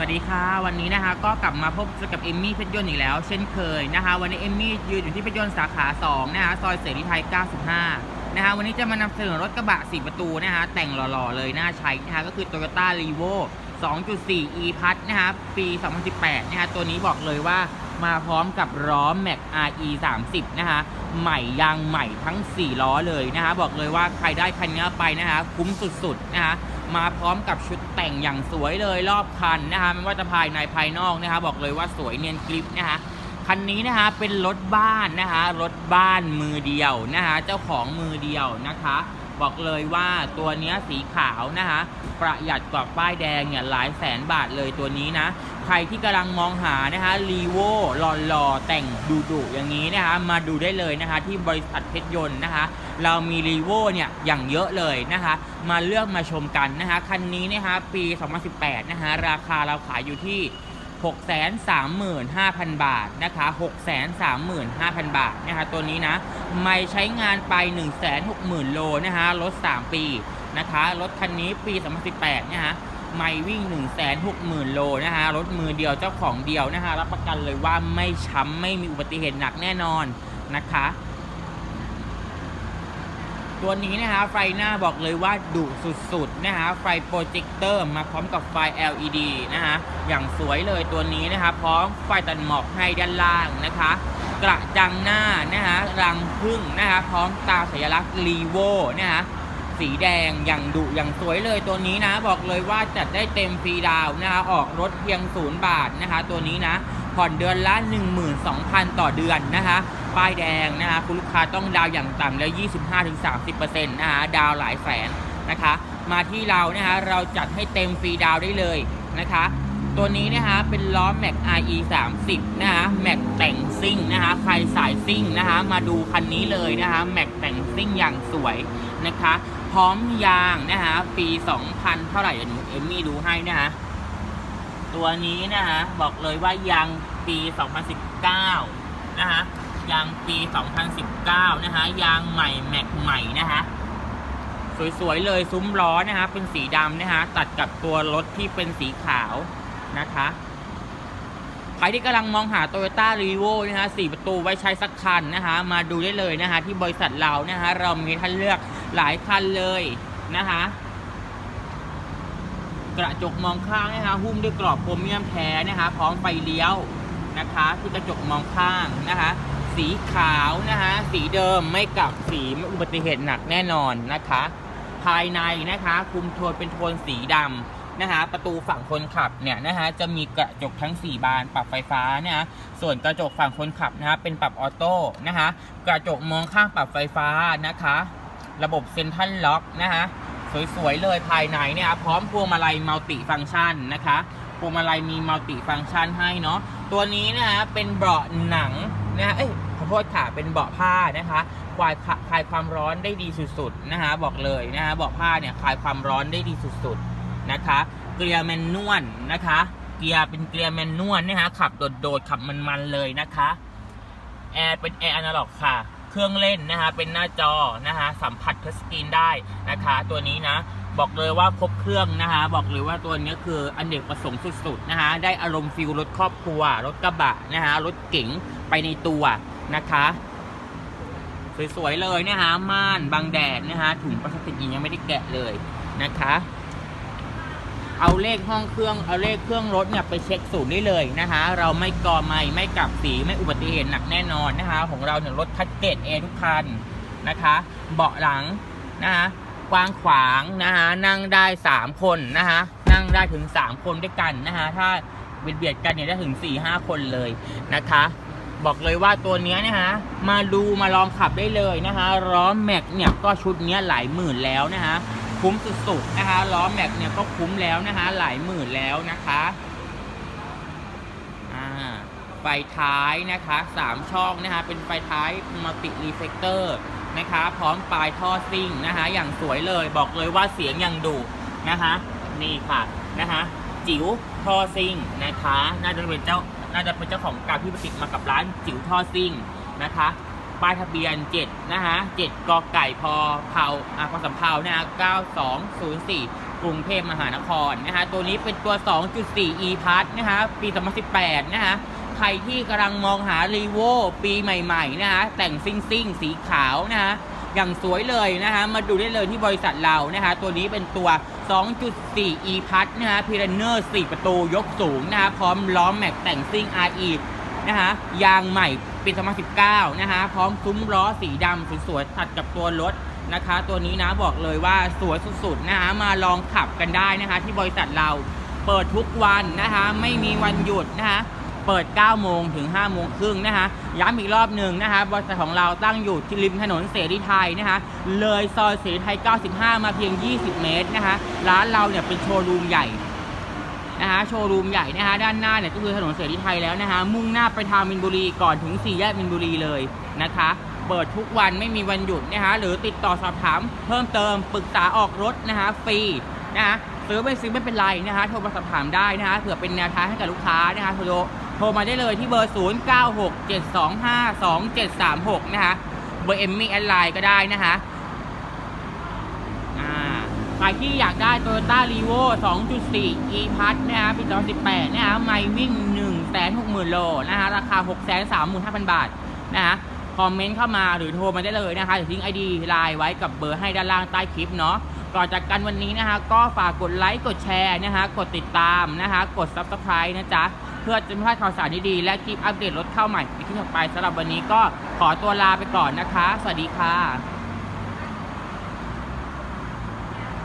วัสดีค่ะ วันนี้นะคะก็กลับมาพบกับเอมมี่เพชรยนต์อีกแล้ว เช่นเคยนะคะวันนี้เอมมี่ยืนอยู่ที่เพชรยนต์สาขา2นะคะซอยเสรีไทย 95 นะคะวันนี้จะมานำเสนอรถกระบะ 4 ประตูนะคะแต่งหล่อๆเลยน่าใช้นะคะก็คือ Toyota r e v o 2.4 e p a s นะคะปี 2018 นะคะตัวนี้บอกเลยว่ามาพร้อมกับล้อ Mac RE 30 นะคะใหม่ยางใหม่ทั้ง 4 ล้อเลยนะคะบอกเลยว่าใครได้คันนี้ไปนะคะคุ้มสุดๆนะคะ มาพร้อมกับชุดแต่งอย่างสวยเลยรอบคันนะคะไม่ว่าจะภายในภายนอกนะคะบอกเลยว่าสวยเนียนกริปนะคะคันนี้นะคะเป็นรถบ้านนะคะรถบ้านมือเดียวนะคะเจ้าของมือเดียวนะคะ บอกเลยว่าตัวเนี้ยสีขาวนะคะ ประหยัดกว่าป้ายแดงเนี่ยหลายแสนบาทเลยตัวนี้นะ ใครที่กำลังมองหานะคะรีโวหล่อๆ แต่งดุๆอย่างนี้นะคะ มาดูได้เลยนะคะที่บริษัทเพชรยนต์นะคะ เรามีรีโวเนี่ยอย่างเยอะเลยนะคะ มาเลือกมาชมกันนะคะ คันนี้นะคะปี 2018 นะคะราคาเราขายอยู่ที่ 635,000 บาทนะคะ635,000 บาทนะคะตัวนี้นะไม่ใช้งานไป 160,000 โลนะคะรถ 3 ปีนะคะรถคันนี้ปี 2018นะคะไม่วิ่ง 160,000 โลนะคะรถมือเดียวเจ้าของเดียวนะคะรับประกันเลยว่าไม่ช้ำไม่มีอุบัติเหตุหนักแน่นอนนะคะ ตัวนี้นะคะไฟหน้าบอกเลยว่าดุสุดๆนะคะไฟโปรเจคเตอร์มาพร้อมกับไฟ LED นะคะอย่างสวยเลยตัวนี้นะคะพร้อมไฟตัดหมอกให้ด้านล่างนะคะ กระจังหน้านะคะรังพึ่งนะคะพร้อมตาสัญลักษณ์รีโวนะคะสีแดงอย่างดุอย่างสวยเลยตัวนี้นะ บอกเลยว่าจัดได้เต็มฟรีดาวน์นะคะออกรถเพียงศูนย์บาทนะคะ ตัวนี้นะผ่อนเดือนละ 12,000 ต่อเดือนนะคะ ป้ายแดงนะคะคุณลูกค้าต้องดาวอย่างต่ำแล้ว 25-30%นะคะดาวหลายแสนนะคะ มาที่เรานะคะเราจัดให้เต็มฟรีดาวได้เลยนะคะ ตัวนี้นะคะเป็นล้อ Mac RE 30นะคะ Mac แต่งซิ่งนะคะใครสายซิ่งนะคะมาดูคันนี้เลยนะคะ Mac แต่งซิ่งอย่างสวยนะคะ พร้อมยางนะคะปี 2000 เท่าไหร่เดี๋ยวหนูเอมมี่ดูให้นะคะตัวนี้นะคะบอกเลยว่ายางปี 2019 นะคะ ยางปี 2019 นะคะยางใหม่แม็กใหม่นะคะสวยๆเลยซุ้มล้อนะคะเป็นสีดำนะคะตัดกับตัวรถที่เป็นสีขาวนะคะใครที่กำลังมองหา Toyota r e v o นะคะ4ประตูไว้ใช้สักคันนะคะมาดูได้เลยนะคะที่บริษัทเรานะคะเรามีท่านเลือกหลายคันเลยนะคะกระจกมองข้างนะคะหุ้มด้วยกรอบโครเมียมแท้นะคะพร้อมไฟเลี้ยวนะคะที่กระจกมองข้างนะคะ สีขาวนะคะสีเดิมไม่กลับสีอุบัติเหตุหนักแน่นอนนะคะ ภายในนะคะคุมโทนเป็นโทนสีดำนะคะ ประตูฝั่งคนขับเนี่ยนะคะจะมีกระจกทั้ง 4 บานปรับไฟฟ้านะคะส่วนกระจกฝั่งคนขับนะคะเป็นปรับออโต้นะคะกระจกมองข้างปรับไฟฟ้านะคะ ระบบเซ็นทรัลล็อกนะคะสวยๆเลยภายในเนี่ยพร้อมพวงมาลัยมัลติฟังก์ชันนะคะพวงมาลัยมีมัลติฟังก์ชันให้เนาะตัวนี้นะฮะเป็นเบาะหนังนะฮะเอ้ย โทษค่ะ เป็นเบาะผ้านะคะคลายคลายความร้อนได้ดีสุดๆนะคะบอกเลยนะฮะเบาะผ้าเนี่ยคลายความร้อนได้ดีสุดๆนะคะ เกียร์แมนนวลนะคะ เกียร์เป็นเกียร์แมนนวลนะฮะขับโดดๆขับมันๆเลยนะคะแอร์เป็นแอร์อนาล็อกค่ะเครื่องเล่นนะคะเป็นหน้าจอนะคะสัมผัสทัชสกรีนได้นะคะ ตัวนี้นะบอกเลยว่าครบเครื่องนะคะบอกเลยว่าตัวนี้คืออันเด็กประสงค์สุดๆนะคะได้อารมณ์ฟิลรถครอบครัว รถกระบะนะคะรถเก๋งไปในตัว นะคะ สวยๆเลยนะคะม่านบังแดดนะคะถุงพลาสติกยังไม่ได้แกะเลยนะคะ เอาเลขห้องเครื่องเอาเลขเครื่องรถเนี่ยไปเช็คศูนย์ได้เลยนะคะ เราไม่ก่อไม่ไม่กลับสีไม่อุบัติเหตุหนักแน่นอนนะคะ ของเราเนี่ยรถคัดเกรดเอทุกคันนะคะ เบาะหลังนะคะกว้างขวางนะคะนั่งได้ 3 คนนะคะนั่งได้ถึง 3 คนด้วยกันนะคะถ้าเบียดเบียดกันเนี่ยได้ถึง4-5 คนเลยนะคะ บอกเลยว่าตัวเนี้ยนะคะมาดูมาลองขับได้เลยนะคะล้อแม็กเนี่ยก็ชุดเนี้ยหลายหมื่นแล้วนะคะคุ้มสุดๆนะคะล้อแม็กเนี่ยก็คุ้มแล้วนะคะหลายหมื่นแล้วนะคะอ่าไฟท้ายนะคะสามช่องนะคะเป็นไฟท้ายมัลติรีเฟกเตอร์นะคะพร้อมปลายท่อซิ่งนะคะอย่างสวยเลยบอกเลยว่าเสียงย่างดุนะคะนี่ค่ะนะคะจิ๋วท่อซิ่งนะคะน่าจะเป็นเจ้า น่าจะเป็นเจ้าของการที่ประติดมากับร้านจิ๋วท่อซิ่งนะคะป้ายทะเบียน 7 นะคะ7กอไก่พอเผาอ่าพอสำเภาเนี่ย9204 กรุงเทพมหานครนะฮะตัวนี้เป็นตัว 2.4 e p a s นะฮะปี 2018 นะฮะใครที่กำลังมองหารีโวปีใหม่ๆนะฮะแต่งซิ่งซิ่งสีขาวนะฮะอย่างสวยเลยนะฮะมาดูได้เลยที่บริษัทเรานะฮะตัวนี้เป็นตัว 2.4 e p a s นะฮะพีเรเนอร์4ประตูยกสูงนะฮะพร้อมล้อมแม็กแต่งซิ่ง RE นะฮะยางใหม่ปี2019 นะฮะพร้อมซุ้มล้อสีดำสวยๆตัดกับตัวรถนะคะ ตัวนี้นะบอกเลยว่าสวยสุดๆนะฮะมาลองขับกันได้นะคะ ที่บริษัทเราเปิดทุกวันนะคะ ไม่มีวันหยุดนะคะ เปิด 9 โมงถึง 5 โมงครึ่งนะคะ ย้ำอีกรอบหนึ่งนะคะบริษัทของเราตั้งอยู่ที่ริมถนนเสรีไทยนะคะ เลยซอยเสรีไทย 95 มาเพียง 20 เมตรนะคะ ร้านเราเนี่ยเป็นโชว์รูมใหญ่นะคะโชว์รูมใหญ่นะคะด้านหน้าเนี่ยก็คือถนนเสรีไทยแล้วนะคะมุ่งหน้าไปทางมินบุรีก่อนถึงสี่แยกมินบุรีเลยนะคะ เปิดทุกวันไม่มีวันหยุดนะคะหรือติดต่อสอบถามเพิ่มเติมปรึกษาออกรถนะคะฟรีนะคะซื้อไม่ซื้อไม่เป็นไรนะคะโทรมาสอบถามได้นะคะเผื่อเป็นแนวทางให้กับลูกค้านะคะโทร โทรมาได้เลยที่เบอร์ 0 9 6 7 2 5 2 7 3 6 นะคะ เบอร์เอมมี่แอดไลน์ก็ได้นะคะใครที่อยากได้ Toyota r e v o 2.4 e p a s นะครับปี 2018 นะฮะไม่วิ่ง 160,000 โลนะฮะราคา 635,000 บาทนะฮะคอมเมนต์เข้ามาหรือโทรมาได้เลยนะคะเดี๋ยวทิ้ง ID ไลน์ไว้กับเบอร์ให้ด้านล่างใต้คลิปเนาะก่อนจากกันวันนี้นะคะ ก็ฝากกดไลค์กดแชร์นะคะ กดติดตามนะคะ กด Subscribe นะจ๊ะ เพื่อจะไม่พลาดข่าวสารดีๆและคลิปอัปเดตรถเข้าใหม่ในที่ต่อไปสำหรับวันนี้ก็ขอตัวลาไปก่อนนะคะ สวัสดีค่ะ